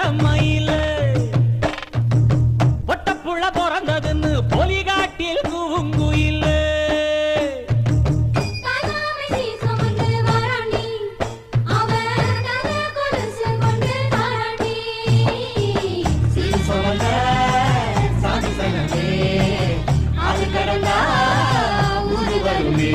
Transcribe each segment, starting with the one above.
பட்ட மயில. பொட்டப்புள்ள பிறந்ததுன்னு பொலிகாட்டில் கூவுங்குயில் அது கடந்தா ஊரு வருமே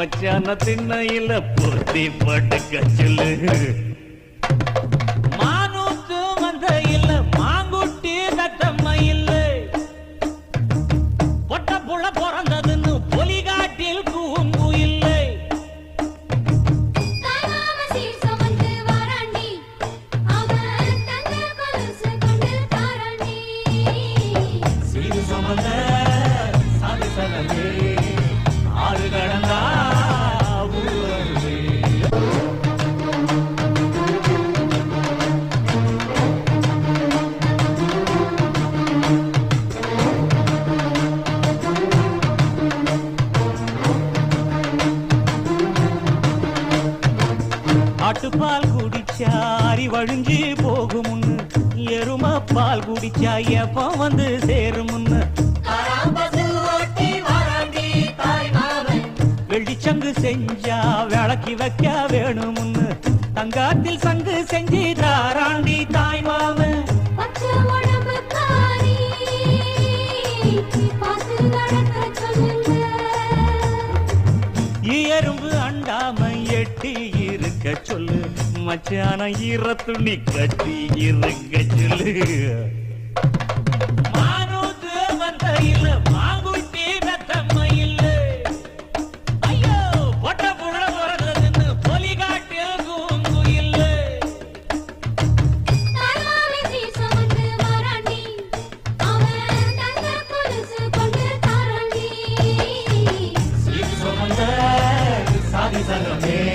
மச்சான திண்ணையில பொருத்தி படுக்க சொல்லு. வழிஞ்சு போகுமுன்னு எரும பால் குடிச்சா எப்ப வந்து சேருமுன்னு. வெள்ளிச்சங்கு செஞ்சா விளக்கி வைக்க வேணுமுன்னு. தங்காத்தில் சங்கு செஞ்சு தாராண்டி தாய் மாமன் எறும்பு அண்டாம எட்டி இருக்க சொல்லு. மச்சான ஈர துணி கட்டி இருக்க சொல்லு. மானூத்து மந்தையில் மாங்குட்டி நத்தம்மையில் ஐயோ பொட்ட புள்ள பிறந்ததுன்னு பொலிகாட்டு கூங்குயில். சாதி சங்கமே.